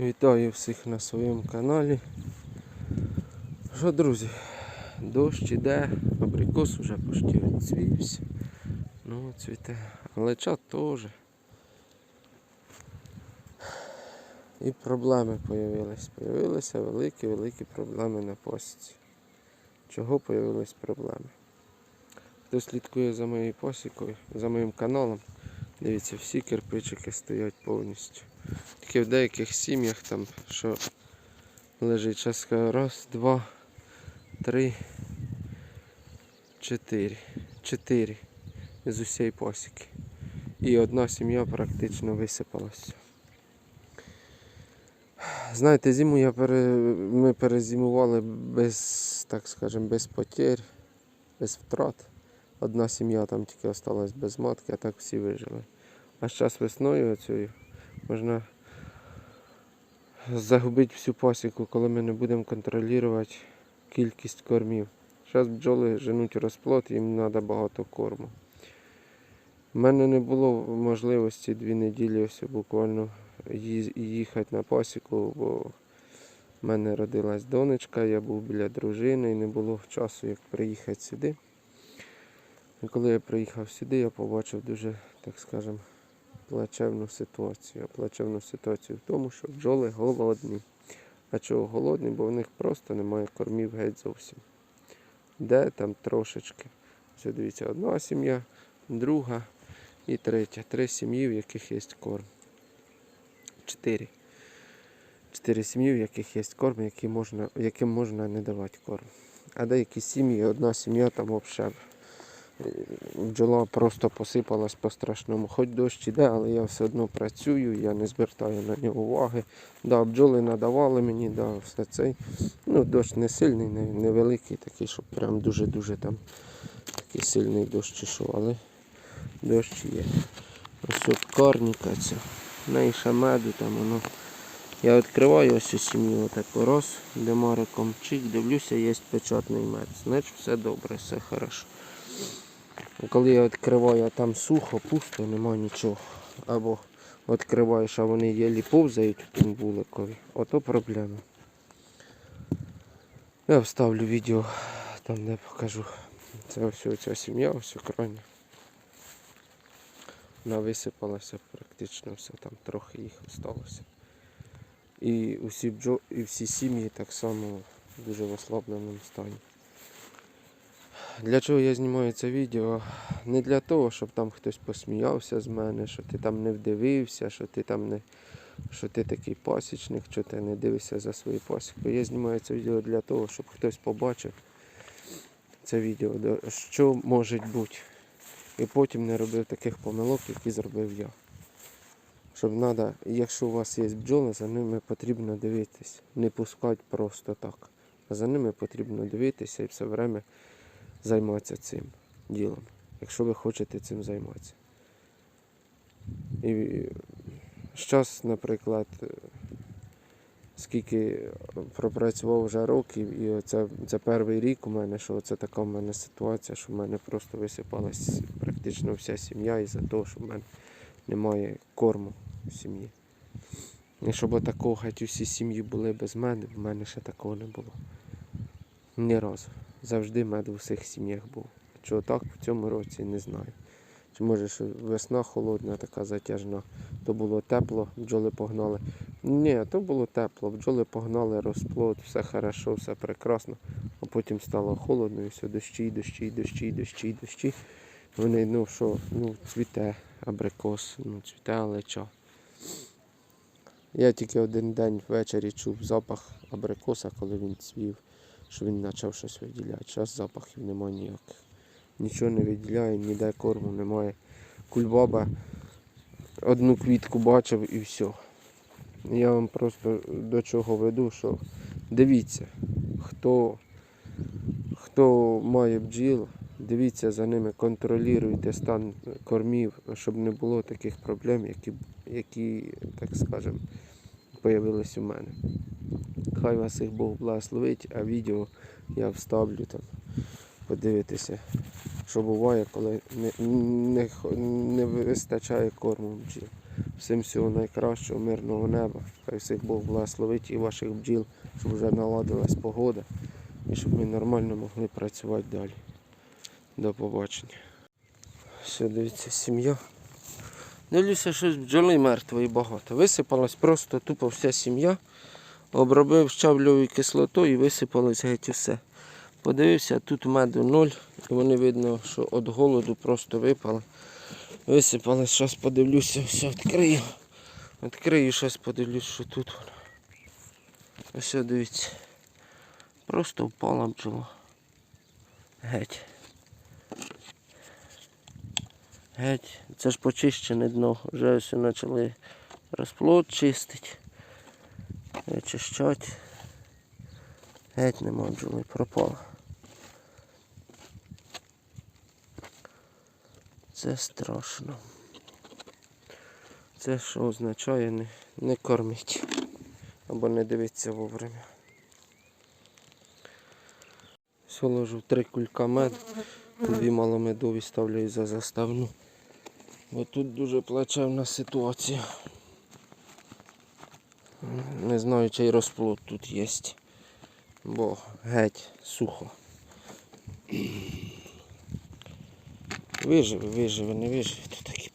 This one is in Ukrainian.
Вітаю всіх на своєму каналі. Що, друзі, дощ іде, абрикос вже почти відцвівся. Ну, цвіте. Але теж. І проблеми появились. Появилися великі-великі проблеми на посіці. Чого появились проблеми? Хто слідкує за моєю посікою, за моїм каналом, дивіться, всі кирпичики стоять повністю. Тільки в деяких сім'ях там, що лежить частка раз, два, три, чотири. Чотири з усієї посіки. І одна сім'я практично висипалася. Знаєте, зиму я пере... ми перезимували без, так скажем, без потерь, без втрат. Одна сім'я там тільки осталась без матки, а так всі вижили. А зараз весною оцею можна загубити всю пасіку, коли ми не будемо контролювати кількість кормів. Зараз бджоли женуть розплод, їм треба багато корму. У мене не було можливості дві неділі ось буквально їхати на пасіку, бо в мене родилась донечка, я був біля дружини і не було часу, як приїхати сюди. І коли я приїхав сюди, я побачив дуже, так скажемо, плачевну ситуацію. Плачевну ситуацію в тому, що бджоли голодні. А чого голодні? Бо в них просто немає кормів геть зовсім. Де там трошечки. Ось дивіться, одна сім'я, друга і третя. Три сім'ї, в яких є корм. Чотири. Чотири сім'ї, в яких є корм, які можна, яким можна не давати корм. А деякі сім'ї, одна сім'я там взагалі бджола просто посипалась по-страшному. Хоч дощ іде, але я все одно працюю, я не звертаю на нього уваги. Да, бджоли надавали мені, да, все це. Ну, дощ не сильний, не, невеликий такий, щоб прям дуже-дуже там такий сильний дощ ішов, але дощ є. Ось от карніка ця. Неї меду там воно. Я відкриваю ось цю сім'ю отаку раз, демариком чик, дивлюся, є печатний мед. Значить все добре, все хорошо. А Коли я відкриваю, а там сухо, пусто, нема нічого. Або відкриваєш, а вони єлі повзають в тому вуликові. Ото проблема. Я вставлю відео там, де покажу. Це ось ця сім'я, ось крайня. Вона висипалася практично все, там трохи їх залишилося. І усі бджо... і всі сім'ї так само в дуже в ослабленому стані. Для чого я знімаю це відео? Не для того, щоб там хтось посміявся з мене, що ти там не вдивився, що ти там не що ти такий пасічник, що ти не дивишся за свою пасіку. Я знімаю це відео для того, щоб хтось побачив це відео, що може бути. І потім не робив таких помилок, які зробив я. Щоб надо, якщо у вас є бджоли, за ними потрібно дивитись. Не пускати просто так. За ними потрібно дивитися і все время займатися цим ділом, якщо ви хочете цим займатися. І зараз, наприклад, е, скільки пропрацював вже років, і оце, це перший рік у мене, що це така в мене ситуація, що в мене просто висипалась практично вся сім'я із-за того, що в мене немає корму в сім'ї. І щоб такого геть усі сім'ї були без мене, в мене ще такого не було. Ні разу. Завжди мед в усіх сім'ях був. Чого так в цьому році не знаю. Чи може що весна холодна, така затяжна, то було тепло, бджоли погнали. Ні, то було тепло, бджоли погнали, розплод, все хорошо, все прекрасно. А потім стало холодно і все, дощі, дощі, дощі, дощі, дощі. Вони, ну що, ну, цвіте абрикос, ну, цвіте алеча. Я тільки один день ввечері чув запах абрикоса, коли він цвів що він почав щось виділяти. Зараз запахів немає ніяких. Нічого не виділяє, ніде корму немає. Кульбаба одну квітку бачив і все. Я вам просто до чого веду, що дивіться, хто, хто має бджіл, дивіться за ними, контролюйте стан кормів, щоб не було таких проблем, які, які так скажемо, появились у мене. Хай вас їх Бог благословить, а відео я вставлю там. Подивитися, що буває, коли не, не, не вистачає корму бджіл. Всім всього найкращого, мирного неба. Хай всіх Бог благословить і ваших бджіл, щоб вже наладилась погода і щоб ми нормально могли працювати далі. До побачення. Все, дивіться, сім'я. Дивлюся, щось бджоли мертвої багато. Висипалась просто тупо вся сім'я. Обробив щавльовою кислотою і висипалось геть усе. Подивився, тут меду ноль, і вони видно, що від голоду просто випали. Висипалось, зараз подивлюся, все відкрию. Відкрию, зараз подивлюсь, що тут. Ось дивіться. Просто впала бджола. Геть. Геть. Це ж почищене дно. Вже все почали розплод чистити. Вичищати. Геть нема бджоли, пропала. Це страшно. Це що означає не, не кормить. Або не дивиться вовремя. Все ложу три кулька мед. Дві маломедові ставлю за заставну. Бо тут дуже плачевна ситуація. Не знаю, чий розплод тут є. Бо геть сухо. Виживе, виживе, не виживе, то таке